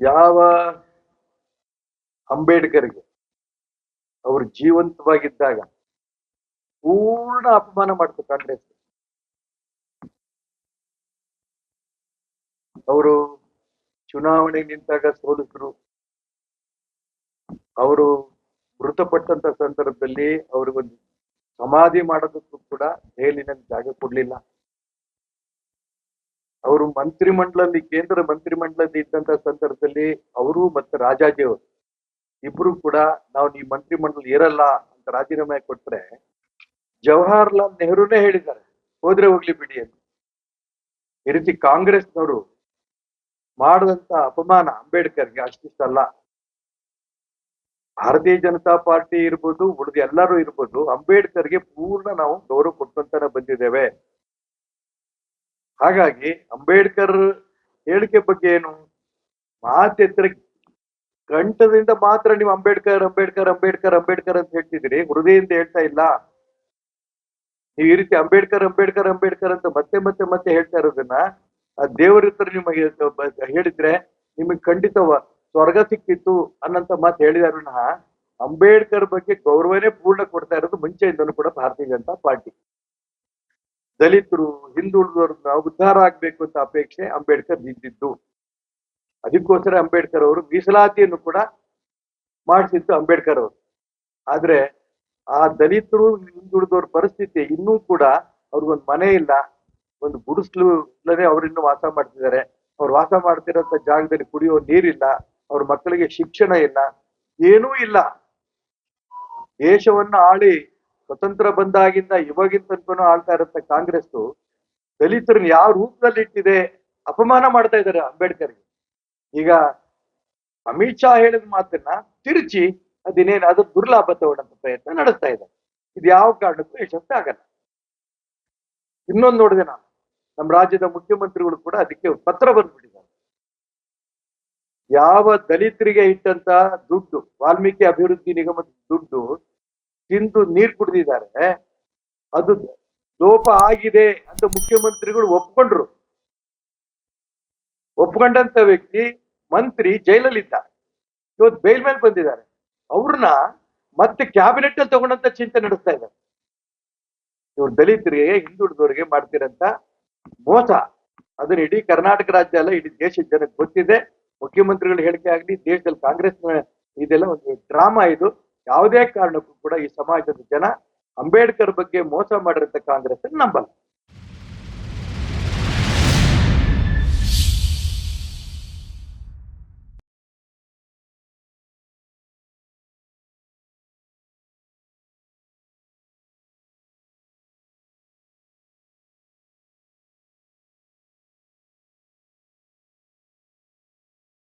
ಯಾವ ಅಂಬೇಡ್ಕರ್ಗೆ ಅವರು ಜೀವಂತವಾಗಿದ್ದಾಗ ಪೂರ್ಣ ಅಪಮಾನ ಮಾಡ್ತು ಕಾಂಗ್ರೆಸ್. ಅವರು ಚುನಾವಣೆ ನಿಂತಾಗ ಸೋಲಿಸರು. ಅವರು ಮೃತಪಟ್ಟಂತ ಸಂದರ್ಭದಲ್ಲಿ ಅವ್ರಿಗೊಂದು ಸಮಾಧಿ ಮಾಡೋದಕ್ಕೂ ಕೂಡ ದೆಹಲಿನಲ್ಲಿ ಜಾಗ ಕೊಡ್ಲಿಲ್ಲ. ಅವರು ಮಂತ್ರಿಮಂಡಲದಲ್ಲಿ, ಕೇಂದ್ರ ಮಂತ್ರಿಮಂಡಲದಲ್ಲಿ ಇದ್ದಂತ ಸಂದರ್ಭದಲ್ಲಿ ಅವರು ಮತ್ತೆ ರಾಜಾಜಿ ಅವರು. ಇಬ್ರು ಕೂಡ ನಾವು ಈ ಮಂತ್ರಿಮಂಡಲ ಏರಲ್ಲ ಅಂತ ರಾಜೀನಾಮೆ ಕೊಟ್ರೆ ಜವಾಹರ್ಲಾಲ್ ನೆಹರುನೇ ಹೇಳಿದ್ದಾರೆ, ಹೋದ್ರೆ ಹೋಗ್ಲಿ ಬಿಡಿ ಅಂತ. ಈ ರೀತಿ ಕಾಂಗ್ರೆಸ್ನವರು ಮಾಡಿದಂತ ಅಪಮಾನ ಅಂಬೇಡ್ಕರ್ಗೆ ಅಷ್ಟಿಷ್ಟಲ್ಲ. ಭಾರತೀಯ ಜನತಾ ಪಾರ್ಟಿ ಇರ್ಬೋದು, ಉಳಿದ ಎಲ್ಲರೂ ಇರ್ಬೋದು, ಅಂಬೇಡ್ಕರ್ಗೆ ಪೂರ್ಣ ನಾವು ಗೌರವ ಕೊಟ್ಟಂತಾನೆ ಬಂದಿದ್ದೇವೆ. ಹಾಗಾಗಿ ಅಂಬೇಡ್ಕರ್ ಹೇಳಿಕೆ ಬಗ್ಗೆ ಏನು? ಮಾತೆತ್ತರ ಕಂಠದಿಂದ ಮಾತ್ರ ನೀವು ಅಂಬೇಡ್ಕರ್ ಅಂಬೇಡ್ಕರ್ ಅಂಬೇಡ್ಕರ್ ಅಂಬೇಡ್ಕರ್ ಅಂತ ಹೇಳ್ತಿದ್ದೀರಿ. ಹೃದಯದಿಂದ ಹೇಳ್ತಾ ಇಲ್ಲ. ನೀವು ಈ ರೀತಿ ಅಂಬೇಡ್ಕರ್ ಅಂಬೇಡ್ಕರ್ ಅಂಬೇಡ್ಕರ್ ಅಂತ ಮತ್ತೆ ಮತ್ತೆ ಮತ್ತೆ ಹೇಳ್ತಾ ಇರೋದನ್ನ ಆ ದೇವರ ಹತ್ರ ನಿಮಗೆ ಹೇಳಿದ್ರೆ ನಿಮಗೆ ಖಂಡಿತವ ಸ್ವರ್ಗ ಸಿಕ್ಕಿತ್ತು ಅನ್ನಂತ ಮಾತು ಹೇಳಿದಾರಣ ಅಂಬೇಡ್ಕರ್ ಬಗ್ಗೆ ಗೌರವನೇ ಪೂರ್ಣ ಕೊಡ್ತಾ ಇರೋದು ಮುಂಚೆಯಿಂದನೂ ಕೂಡ ಭಾರತೀಯ ಜನತಾ ಪಾರ್ಟಿ. ದಲಿತರು ಹಿಂದುಳಿದವ್ರನ್ನ ಉದ್ಧಾರ ಆಗ್ಬೇಕು ಅಂತ ಅಪೇಕ್ಷೆ ಅಂಬೇಡ್ಕರ್ ಇದ್ದಿದ್ದು ಅದಕ್ಕೋಸ್ಕರ ಅಂಬೇಡ್ಕರ್ ಅವರು ಮೀಸಲಾತಿಯನ್ನು ಕೂಡ ಮಾಡಿಸಿದ್ದು ಅಂಬೇಡ್ಕರ್ ಅವರು. ಆದ್ರೆ ಆ ದಲಿತರು, ಹಿಂದುಳಿದವ್ರ ಪರಿಸ್ಥಿತಿ ಇನ್ನೂ ಕೂಡ ಅವ್ರಿಗೊಂದು ಮನೆ ಇಲ್ಲ. ಒಂದು ಗುಡಿಸ್ಲು ಇಲ್ಲದೆ ಅವರಿನ್ನು ವಾಸ ಮಾಡ್ತಿದ್ದಾರೆ. ಅವ್ರು ವಾಸ ಮಾಡ್ತಿರೋಂಥ ಜಾಗದಲ್ಲಿ ಕುಡಿಯೋ ನೀರಿಲ್ಲ. ಅವ್ರ ಮಕ್ಕಳಿಗೆ ಶಿಕ್ಷಣ ಇಲ್ಲ. ಏನೂ ಇಲ್ಲ. ದೇಶವನ್ನ ಆಳಿ ಸ್ವತಂತ್ರ ಬಂದಾಗಿಂದ ಇವಾಗಿನ ತನಕನೂ ಆಳ್ತಾ ಇರುತ್ತೆ ಕಾಂಗ್ರೆಸ್ ದಲಿತರನ್ನ ಯಾವ ರೂಪದಲ್ಲಿ ಇಟ್ಟಿದೆ ಅಪಮಾನ ಮಾಡ್ತಾ ಇದ್ದಾರೆ ಅಂಬೇಡ್ಕರ್ಗೆ. ಈಗ ಅಮಿತ್ ಶಾ ಹೇಳಿದ ಮಾತನ್ನ ತಿರುಚಿ ಅದಿನೇನು ಅದು ದುರ್ಲಾಭ ತಗೊಳ್ಳಂತ ಪ್ರಯತ್ನ ನಡೆಸ್ತಾ ಇದ್ದಾರೆ. ಇದು ಯಾವ ಕಾರಣಕ್ಕೂ ಯಶಸ್ವಿ ಆಗಲ್ಲ. ಇನ್ನೊಂದು ನೋಡಿದೆ ನಾನು. ನಮ್ಮ ರಾಜ್ಯದ ಮುಖ್ಯಮಂತ್ರಿಗಳು ಕೂಡ ಅದಕ್ಕೆ ಪತ್ರ ಬಂದ್ಬಿಟ್ಟಿದ್ದಾರೆ. ಯಾವ ದಲಿತರಿಗೆ ಇಟ್ಟಂತ ದುಡ್ಡು, ವಾಲ್ಮೀಕಿ ಅಭಿವೃದ್ಧಿ ನಿಗಮದ ದುಡ್ಡು ತಿಂದು ನೀರು ಕುಡಿದಿದ್ದಾರೆ. ಅದು ಲೋಪ ಆಗಿದೆ ಅಂತ ಮುಖ್ಯಮಂತ್ರಿಗಳು ಒಪ್ಕೊಂಡ್ರು. ಒಪ್ಕೊಂಡಂತ ವ್ಯಕ್ತಿ ಮಂತ್ರಿ ಜೈಲಲ್ಲಿದ್ದ ಇವತ್ತು ಬೇಲ್ ಮೇಲೆ ಬಂದಿದ್ದಾರೆ. ಅವ್ರನ್ನ ಮತ್ತೆ ಕ್ಯಾಬಿನೆಟ್ ಅಲ್ಲಿ ತಗೊಂಡಂತ ಚಿಂತೆ ನಡೆಸ್ತಾ ಇದ್ದಾರೆ. ಇವ್ರು ದಲಿತರಿಗೆ ಹಿಂದುಳಿದವರಿಗೆ ಮಾಡ್ತಿರಂತ ಮೋಸ. ಅದನ್ನ ಇಡೀ ಕರ್ನಾಟಕ ರಾಜ್ಯ ಅಲ್ಲ, ಇಡೀ ದೇಶದ ಜನಕ್ಕೆ ಗೊತ್ತಿದೆ. ಮುಖ್ಯಮಂತ್ರಿಗಳ ಹೇಳಿಕೆ ಆಗಲಿ, ದೇಶದಲ್ಲಿ ಕಾಂಗ್ರೆಸ್ ಇದೆಲ್ಲ ಒಂದು ಡ್ರಾಮಾ ಇದು. ಯಾವುದೇ ಕಾರಣಕ್ಕೂ ಕೂಡ ಈ ಸಮಾಜದ ಜನ ಅಂಬೇಡ್ಕರ್ ಬಗ್ಗೆ ಮೋಸ ಮಾಡಿರತಕ್ಕ ಕಾಂಗ್ರೆಸ್ ನಂಬಲ್ಲ.